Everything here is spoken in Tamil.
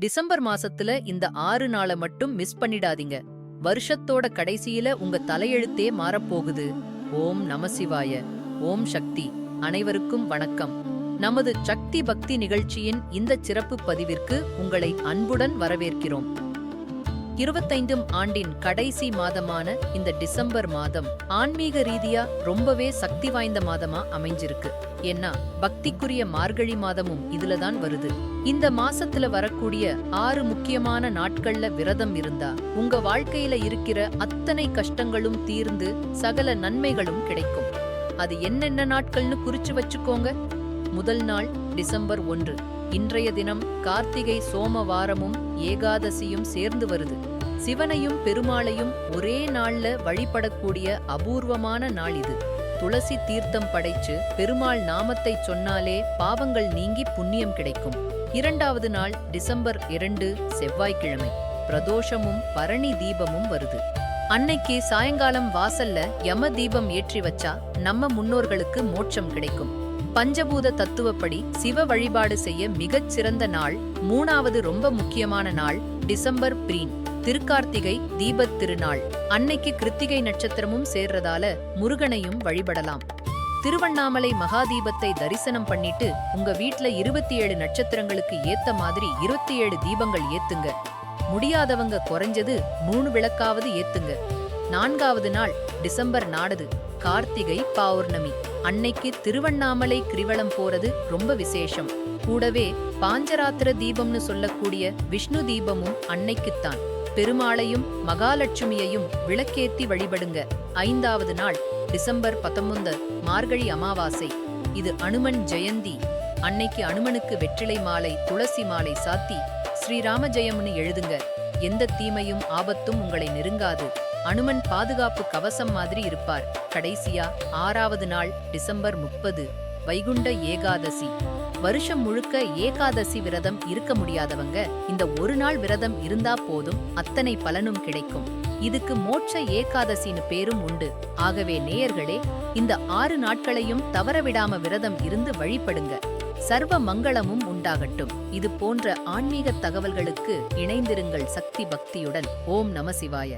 டிசம்பர் மாசத்துல இந்த ஆறு நாளை மட்டும் மிஸ் பண்ணிடாதீங்க. வருஷத்தோட கடைசியில உங்க தலையெழுத்தே மாறப்போகுது. ஓம் நமசிவாய ஓம் சக்தி. அனைவருக்கும் வணக்கம். நமது சக்தி பக்தி நிகழ்ச்சியின் இந்த சிறப்பு பதிவிற்கு உங்களை அன்புடன் வரவேற்கிறோம். இருபத்தைந்தும் ஆண்டின் கடைசி மாதமான இந்த டிசம்பர் மாதம் ஆன்மீக ரீதியா ரொம்பவே சக்தி வாய்ந்த மாதமா அமைஞ்சிருக்கு. ஏன்னா பக்திக்குரிய மார்கழி மாதமும் இதுலதான் வருது. இந்த மாசத்துல வரக்கூடிய ஆறு முக்கியமான நாட்கள்ல விரதம் இருந்தா உங்க வாழ்க்கையில இருக்கிற அத்தனை கஷ்டங்களும் தீர்ந்து சகல நன்மைகளும் கிடைக்கும். அது என்னென்ன நாட்கள்னு குறிச்சு வச்சுக்கோங்க. முதல் நாள் டிசம்பர் ஒன்று. இன்றைய தினம் கார்த்திகை சோமவாரமும் ஏகாதசியும் சேர்ந்து வருது. சிவனையும் பெருமாளையும் ஒரே நாள்ல வழிபடக்கூடிய அபூர்வமான நாள் இது. துளசி தீர்த்தம் படைச்சு பெருமாள் நாமத்தை சொன்னாலே பாவங்கள் நீங்கி புண்ணியம் கிடைக்கும். இரண்டாவது நாள் டிசம்பர் இரண்டு செவ்வாய்க்கிழமை. பிரதோஷமும் பரணி தீபமும் வருது. அன்னைக்கு சாயங்காலம் வாசல்ல யம தீபம் ஏற்றி வச்சா நம்ம முன்னோர்களுக்கு மோட்சம் கிடைக்கும். பஞ்சபூத தத்துவப்படி சிவ வழிபாடு செய்ய மிகச் சிறந்த நாள் மூணாவது ரொம்ப முக்கியமான நாள் டிசம்பர் பிரீன் திருக்கார்த்திகை தீபத் திருநாள். அன்னைக்கு கிருத்திகை நட்சத்திரமும் சேர்றதால முருகனையும் வழிபடலாம். திருவண்ணாமலை மகாதீபத்தை தரிசனம் பண்ணிட்டு உங்க வீட்ல இருபத்தி ஏழு நட்சத்திரங்களுக்கு ஏத்த மாதிரி இருபத்தி ஏழு தீபங்கள் ஏத்துங்க. முடியாதவங்க குறைஞ்சது மூணு விளக்காவது ஏத்துங்க. நான்காவது நாள் டிசம்பர் நாடது கார்த்திகை பௌர்ணமி. அன்னைக்கு திருவண்ணாமலை கிரிவலம் போறது ரொம்ப விசேஷம். கூடவே பாஞ்சராத்திர தீபம்னு சொல்லக்கூடிய விஷ்ணு தீபமும் அன்னைக்குத்தான். பெருமாளையும் மகாலட்சுமியையும் விளக்கேத்தி வழிபடுங்க. ஐந்தாவது நாள் டிசம்பர் பத்தொன்பது மார்கழி அமாவாசை. இது அனுமன் ஜெயந்தி. அன்னைக்கு அனுமனுக்கு வெற்றிலை மாலை துளசி மாலை சாத்தி ஸ்ரீராம ஜெயம்னு எழுதுங்க. எந்த தீமையும் ஆபத்தும் உங்களை நெருங்காது. அனுமன் பாதுகாப்பு கவசம் மாதிரி இருப்பார். கடைசியா ஆறாவது நாள் டிசம்பர் முப்பது வைகுண்ட ஏகாதசி. வருஷம் முழுக்க ஏகாதசி விரதம் இருக்க முடியாதவங்க இந்த ஒரு நாள் விரதம் இருந்தா போதும் அத்தனை பலனும் கிடைக்கும். இதுக்கு மோட்ச ஏகாதசின்னு பேரும் உண்டு. ஆகவே நேயர்களே இந்த ஆறு நாட்களையும் தவறவிடாம விரதம் இருந்து வழிபடுங்க. சர்வ மங்களமும் உண்டாகட்டும். இது போன்ற ஆன்மீக தகவல்களுக்கு இணைந்திருங்கள் சக்தி பக்தியுடன். ஓம் நம சிவாய.